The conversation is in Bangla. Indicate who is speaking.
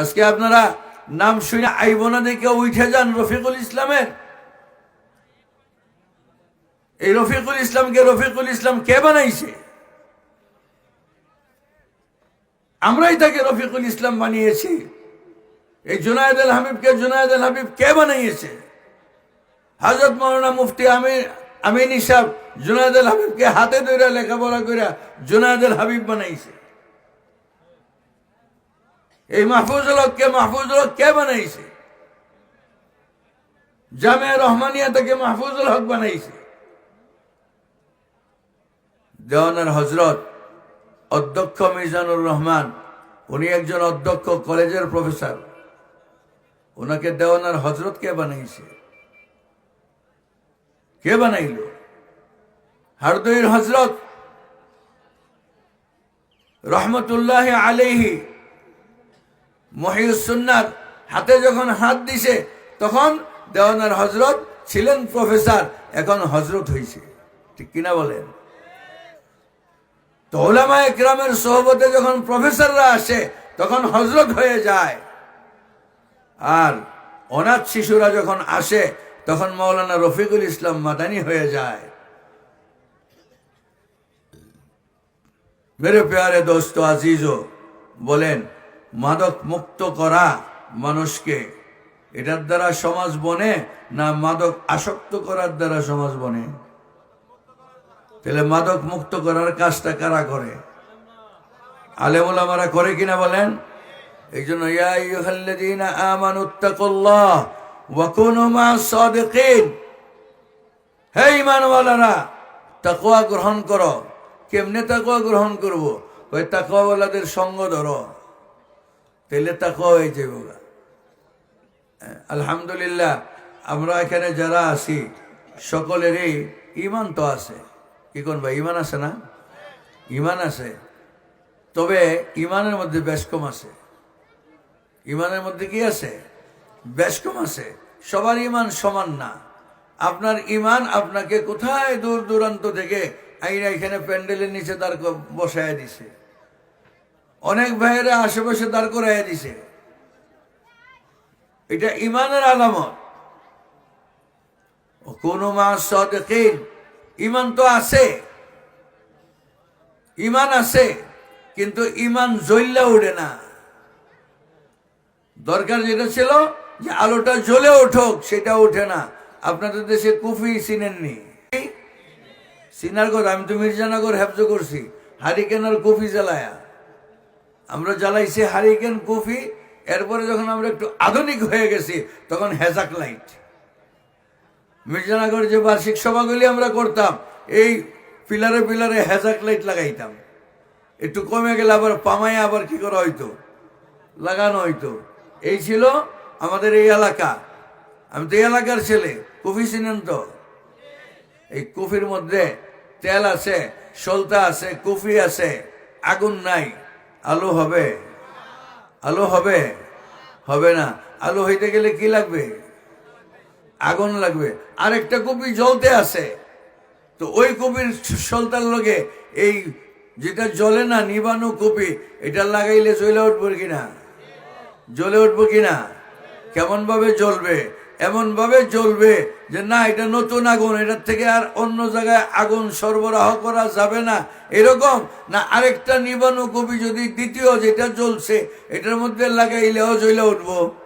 Speaker 1: আজকে আপনারা নাম শুনে আইব না দেখে উঠে যান রফিকুল ইসলামের। এই রফিকুল ইসলামকে, রফিকুল ইসলাম কে বানাইছে? আমরাই তাকে রফিকুল ইসলাম বানিয়েছি। এই জুনায়দ আল হাবিবকে, জুনায়দ আল হাবিব কে বানিয়েছে? হাজরত মৌলানা মুফতি আমির, আমিন ইসাব জুনায়দ আল হাবিবকে হাতে ধরে লেখাপড়া করে জুনায়দ আল হাবিব বানাইছে। এই মাহফুজুল হককে মাহফুজুল হক কে বানাইছে? জামে রহমানিয়া থেকে মাহফুজুল হক বানাইছে। দেওয়ানার হজরত অধ্যক্ষ মিজানুর রহমান, উনি একজন অধ্যক্ষ কলেজের প্রফেসর। ওনাকে দেওয়ানার হজরত কে বানাইছে? কে বানাইল? হারদইর হজরত রহমতুল্লাহ আলাইহি মহিউসুন্নার হাতে যখন হাত দিছে, তখন দেওয়ানার হজরত ছিলেন প্রফেসর, এখন হজরত হয়েছে ঠিক কিনা বলেন? তো ওলামা একরামের সহবতে যখন প্রফেসররা আসে, তখন হজরত হয়ে যায়। আর অনাথ শিশুরা যখন আসে, তখন মৌলানা রফিকুল ইসলাম মাদানি হয়ে যায়। মেরে পেয়ারে দোস্ত আজিজও বলেন মাদক মুক্ত করা মানুষকে। এটার দ্বারা সমাজ বনে না মাদক আসক্ত করার দ্বারা সমাজ বনে? তাহলে মাদক মুক্ত করার কাজটা কারা করে? আলেমুলামারা করে কিনা বলেন? এই জন্য তাকওয়া গ্রহণ করো। কেমনে তাকওয়া গ্রহণ করব? ওই তাকওয়াওয়ালাদের সঙ্গ ধরো। তাহলে তাকওয়া হয়ে যাবে ওরা। আলহামদুলিল্লাহ, আমরা এখানে যারা আছি, সকলেরই ইমান তো আছে। কি কোন ভাই ইমান আছে না? ইমান আছে। তবে ইমানের মধ্যে বেশ কম আছে। ইমানের মধ্যে কি আছে? বেশ কম আছে। সবার ইমান সমান না। আপনার ইমান আপনাকে কোথায় দূর দূরান্ত থেকে আইনা এখানে প্যান্ডেলের নিচে তার ক- বসায় দিছে? অনেক ভাইয়েরা আশেপাশে দাঁড় করাইয়া দিছে। এটা ইমানের আলামত। কোন মাস সদেকিন, ইমান তো আছে। ইমান আছে, কিন্তু ইমান জ্বললে উঠে না। দরকার যেটা ছিল যে আলোটা জ্বলে উঠুক, সেটা ওঠে না। আপনাদের দেশে কুফি চিনেননি? সিনার কথা, আমি তো মির্জানগর হেফজ করছি। হারিকেন আর কফি জ্বালায়া। আমরা জ্বালাইছি হারিকেন, কফি, এরপরে যখন আমরা একটু আধুনিক হয়ে গেছি, তখন হেজাক লাইট। মির্জানগর যে বার্ষিক সভাগুলি আমরা করতাম, এই পিলারে পিলারে হেজাক লাইট লাগাইতাম। একটু কমে গেলে আবার পামায় আবার কি করা হইতো? লাগানো হইতো। এই ছিল আমাদের এই এলাকা। আমি তো এলাকার ছেলে, কফি চিনেন তো? এই কফির মধ্যে তেল আছে, সলতা আছে, কফি আছে, আগুন নাই। আলো হবে। আলো হবে। হবে না। আলো হইতে গেলে কি লাগবে? আগুন লাগবে। আরেকটা কপি জ্বলতে আছে। তো ওই কপির সলতার লগে এই যেটা জ্বলে না, নিবানো কপি, এটা লাগাইলে জ্বলে উঠবো কিনা? জ্বলে উঠবো কিনা? কেমন ভাবে জ্বলবে? এমন ভাবে জ্বলবে যে না, এটা নতুন আগুন, এটার থেকে আর অন্য জায়গায় আগুন সরবরাহ করা যাবে না। এরকম? না, আরেকটা নিবানো কবি যদি দ্বিতীয় যেটা জ্বলছে, এটার মধ্যে লাগাইলেও জ্বলে উঠবো।